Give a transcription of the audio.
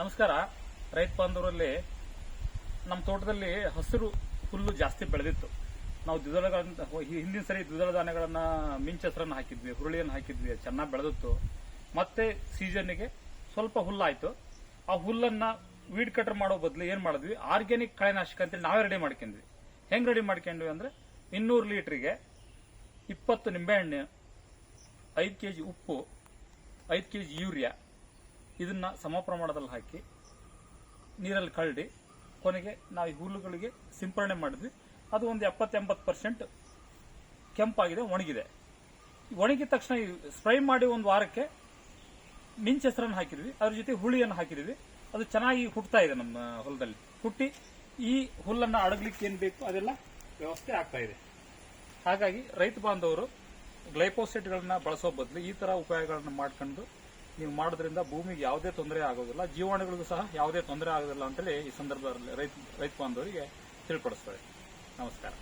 ನಮಸ್ಕಾರ. ರೈತ ಬಾಂಧವರಲ್ಲಿ ನಮ್ಮ ತೋಟದಲ್ಲಿ ಹಸಿರು ಹುಲ್ಲು ಜಾಸ್ತಿ ಬೆಳೆದಿತ್ತು. ನಾವು ದ್ವಿದಳಗಳನ್ನ ಹಿಂದಿನ ಸರಿ ದ್ವಿದಳ ಧಾನ್ಯಗಳನ್ನ ಮಿಂಚಸ್ರನ್ನ ಹಾಕಿದ್ವಿ, ಹುರುಳಿಯನ್ನು ಹಾಕಿದ್ವಿ ಚೆನ್ನಾಗಿ ಬೆಳೆದಿತ್ತು. ಮತ್ತೆ ಸೀಸನ್ಗೆ ಸ್ವಲ್ಪ ಹುಲ್ಲಾಯಿತು. ಆ ಹುಲ್ಲನ್ನ ವೀಡ್ ಕಟರ್ ಮಾಡೋ ಬದಲು ಏನ್ ಮಾಡಿದ್ವಿ? ಆರ್ಗ್ಯಾನಿಕ್ ಕಳೆನಾಶಕ ಅಂತೇಳಿ ನಾವೇ ರೆಡಿ ಮಾಡ್ಕೊಂಡ್ವಿ. ಹೆಂಗ್ ರೆಡಿ ಮಾಡ್ಕೊಂಡ್ವಿ ಅಂದ್ರೆ ಇನ್ನೂರು ಲೀಟ್ರಿಗೆ ಇಪ್ಪತ್ತು ನಿಂಬೆಹಣ್ಣು ಐದು ಕೆಜಿ ಉಪ್ಪು, ಐದು ಕೆಜಿ ಯೂರಿಯಾ ಇದನ್ನ ಸಮ ಪ್ರಮಾಣದಲ್ಲಿ ಹಾಕಿ ನೀರಲ್ಲಿ ಕಳ್ಳಿ ಕೊನೆಗೆ ನಾವು ಈ ಹುಲ್ಲುಗಳಿಗೆ ಸಿಂಪರಣೆ ಮಾಡಿದ್ವಿ. ಅದು ಒಂದು ಎಪ್ಪತ್ತು ಎಂಬತ್ತು ಪರ್ಸೆಂಟ್ ಕೆಂಪಾಗಿದೆ, ಒಣಗಿದೆ. ಒಣಗಿದ ತಕ್ಷಣ ಸ್ಪ್ರೈ ಮಾಡಿ ಒಂದು ವಾರಕ್ಕೆ ಮಿಂಚ್ ಹಾಕಿದ್ವಿ. ಅದ್ರ ಜೊತೆ ಹುಳಿಯನ್ನು ಹಾಕಿದ್ವಿ. ಅದು ಚೆನ್ನಾಗಿ ಹುಟ್ಟುತ್ತಾ ಇದೆ ನಮ್ಮ ಹೊಲದಲ್ಲಿ. ಹುಟ್ಟಿ ಈ ಹುಲ್ಲನ್ನು ಅಡಗ್ಲಿಕ್ಕೆ ಏನು ಬೇಕು ಅದೆಲ್ಲ ವ್ಯವಸ್ಥೆ ಆಗ್ತಾ ಇದೆ. ಹಾಗಾಗಿ ರೈತ ಬಾಂಧವರು ಗ್ಲೈಪೋಸೆಟ್ಗಳನ್ನ ಬಳಸೋ ಬದಲು ಈ ತರ ಉಪಾಯಗಳನ್ನು ಮಾಡ್ಕೊಂಡು ನೀವು ಮಾಡೋದ್ರಿಂದ ಭೂಮಿಗೆ ಯಾವುದೇ ತೊಂದರೆ ಆಗೋದಿಲ್ಲ, ಜೀವಾಣುಗಳಿಗೂ ಸಹ ಯಾವುದೇ ತೊಂದರೆ ಆಗೋದಿಲ್ಲ ಅಂತೇಳಿ ಈ ಸಂದರ್ಭದಲ್ಲಿ ರೈತ ರೈತ ಬಾಂಧವರಿಗೆ ತಿಳಿಪಡಿಸ್ತೇವೆ ನಮಸ್ಕಾರ.